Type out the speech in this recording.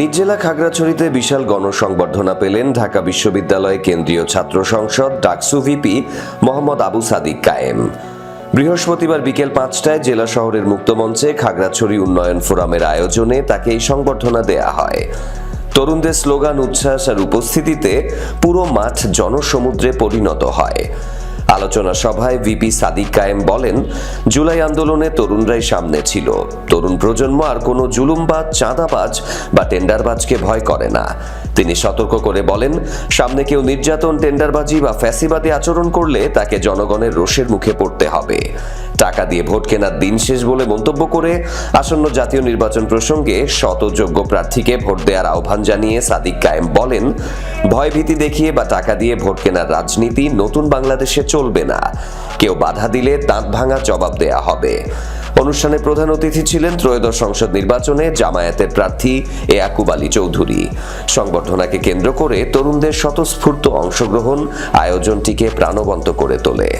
নিজ জেলা খাগড়াছড়িতে বিশাল গণসংবর্ধনা পেলেন ঢাকা বিশ্ববিদ্যালয় কেন্দ্রীয় ছাত্র সংসদ ডাকসু ভিপি মোহাম্মদ আবু সাদিক কায়েম। বৃহস্পতিবার বিকেল পাঁচটায় জেলা শহরের মুক্তমঞ্চে খাগড়াছড়ি উন্নয়ন ফোরামের আয়োজনে তাকে এই সংবর্ধনা দেয়া হয়। তরুণদের স্লোগান, উচ্ছ্বাস আর উপস্থিতিতে পুরো মাঠ জনসমুদ্রে পরিণত হয়। আলোচনা সভায় ভিপি সাদিক কায়েম বলেন, জুলাই আন্দোলনে তরুণরাই সামনে ছিল। তরুণ প্রজন্ম আর কোনো জুলুমবাজ, চাঁদাবাজ বা টেন্ডারবাজকে ভয় করে না। তিনি সতর্ক করে বলেন, সামনে কেউ নির্যাতন, টেন্ডারবাজি বা ফ্যাসিবাদী আচরণ করলে তাকে জনগণের রোষের মুখে পড়তে হবে। টাকা দিয়ে ভোট কেনার দিন শেষ বলে মন্তব্য করে আসন্ন জাতীয় নির্বাচন প্রসঙ্গে শত যোগ্য প্রার্থীকে ভোট দেওয়ার আহ্বান জানিয়ে সাদিক কায়েম বলেন, ভয়ভীতি দেখিয়ে বা টাকা দিয়ে ভোট কেনার রাজনীতি নতুন বাংলাদেশে চলবে না। কেউ বাধা দিলে দাঁত ভাঙা জবাব দেয়া হবে। অনুষ্ঠানে প্রধান অতিথি ছিলেন ত্রয়োদশ সংসদ নির্বাচনে জামায়াতের প্রার্থী এয়াকুব আলী চৌধুরী। সংবর্ধনাকে কেন্দ্র করে তরুণদের স্বতঃস্ফূর্ত অংশগ্রহণ আয়োজনটিকে প্রাণবন্ত করে তোলে।